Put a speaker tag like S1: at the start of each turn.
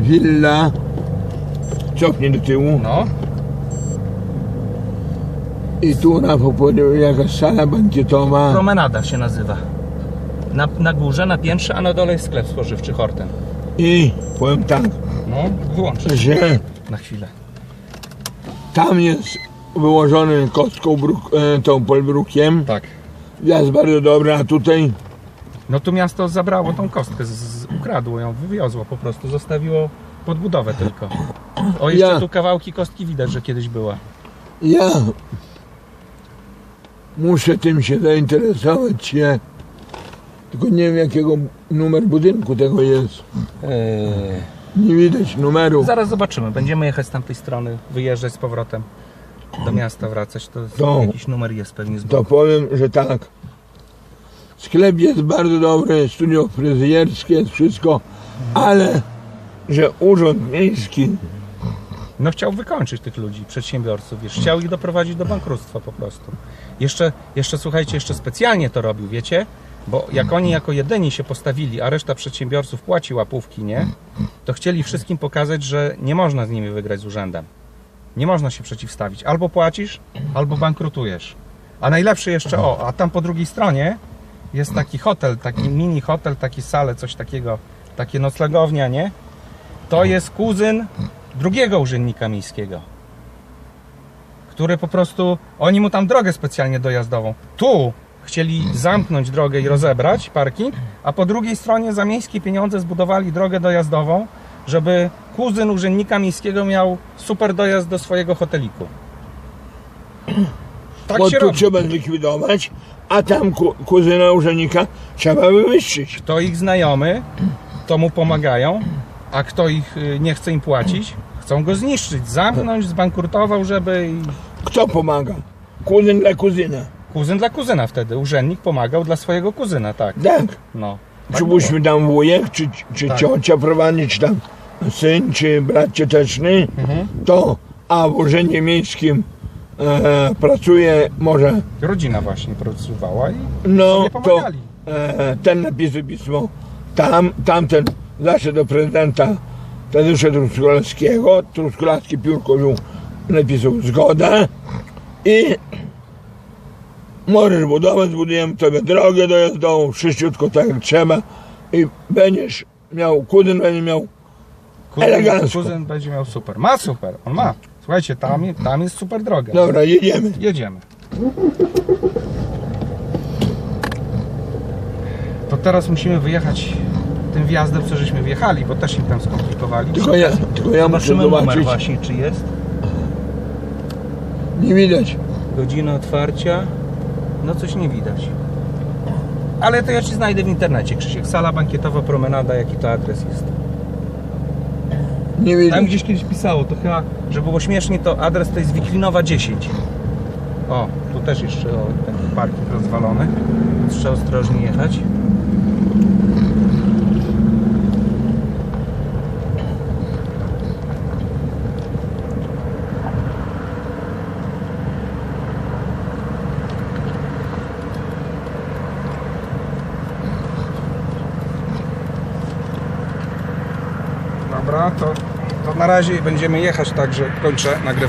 S1: Willa. Cofnij do tyłu.
S2: No,
S1: I tu na powiedział jakaś sala bankietowa.
S2: promenada się nazywa. Na, na górze, na piętrze, a na dole jest sklep spożywczy Horten.
S1: I powiem tak,
S2: No, wyłączę
S1: że
S2: na chwilę.
S1: tam jest wyłożony kostką bruk, e, tą polbrukiem.
S2: Tak.
S1: Jest bardzo dobry, a tutaj
S2: No tu miasto zabrało tą kostkę, z, z, ukradło ją, wywiozło po prostu, zostawiło podbudowę tylko. O, jeszcze
S1: Ja-
S2: tu kawałki kostki widać, że kiedyś była.
S1: ja muszę tym się zainteresować się. Tylko nie wiem jakiego numer budynku tego jest.
S2: Eee,
S1: Nie widać numeru.
S2: zaraz zobaczymy, będziemy jechać z tamtej strony, wyjeżdżać z powrotem do miasta, wracać, to
S1: To-
S2: jakiś numer jest pewnie z
S1: To
S2: boku.
S1: powiem, że tak. Sklep jest bardzo dobry, studio fryzjerskie, jest wszystko, ale że urząd miejski
S2: No chciał wykończyć tych ludzi, przedsiębiorców, wiesz, chciał ich doprowadzić do bankructwa po prostu. Jeszcze, jeszcze słuchajcie, jeszcze specjalnie to robił, wiecie? Bo jak oni jako jedyni się postawili, a reszta przedsiębiorców płaci łapówki, nie? To chcieli wszystkim pokazać, że nie można z nimi wygrać z urzędem. Nie można się przeciwstawić. Albo płacisz, albo bankrutujesz. A najlepszy jeszcze, o, a tam po drugiej stronie jest taki hotel, taki mini hotel, taki sale, coś takiego, takie noclegownia, nie? To jest kuzyn drugiego urzędnika miejskiego, który po prostu, oni mu tam drogę specjalnie dojazdową. Tu chcieli zamknąć drogę i rozebrać parking, a po drugiej stronie za miejskie pieniądze zbudowali drogę dojazdową, żeby kuzyn urzędnika miejskiego miał super dojazd do swojego hoteliku. Tak
S1: bo tu
S2: robi.
S1: trzeba zlikwidować, a tam ku, kuzyna urzędnika trzeba wywyższyć.
S2: Kto ich znajomy, to mu pomagają, a kto ich y, nie chce im płacić, chcą go zniszczyć, zamknąć, zbankrutował, żeby
S1: Kto pomaga? Kuzyn dla kuzyna.
S2: Kuzyn dla kuzyna wtedy. Urzędnik pomagał dla swojego kuzyna, tak.
S1: Tak.
S2: No.
S1: Czy
S2: Tak było.
S1: byśmy tam wujek, czy, czy
S2: Tak.
S1: ciocia prowadzi, czy tam syn, czy brat cioteczny,
S2: Mhm.
S1: to, a w urzędzie miejskim e, pracuje może,
S2: Rodzina właśnie pracowała i
S1: no to e, ten napisał pismo, tam, tamten zaszedł do prezydenta Tadeusza Truskulewskiego, Truskulewski piórko wziął, napisał zgodę i możesz budować, zbudujemy tobie drogę dojazdową, wszyściutko tak jak trzeba i będziesz miał, kuzyn będzie miał
S2: Kuzyn,
S1: elegancko.
S2: kuzyn będzie miał super. Ma super, on ma. Słuchajcie, tam, tam jest super droga.
S1: Dobra, jedziemy.
S2: Jedziemy. To teraz musimy wyjechać tym wjazdem, co żeśmy wjechali, bo też im tam skomplikowali.
S1: Tylko ja, tylko ja muszę
S2: Zobaczymy numer
S1: zobaczyć.
S2: właśnie, czy jest.
S1: Nie widać.
S2: Godzina otwarcia. No coś nie widać. Ale to ja ci znajdę w internecie, Krzysiek. Sala bankietowa, promenada, jaki to adres jest.
S1: Nie
S2: Tam
S1: widać.
S2: gdzieś kiedyś pisało, to chyba, że było śmiesznie, to adres to jest Wiklinowa 10. O, tu też jeszcze o, ten parking rozwalony, trzeba ostrożnie jechać. Dobra, to, to na razie będziemy jechać, także kończę nagrywanie.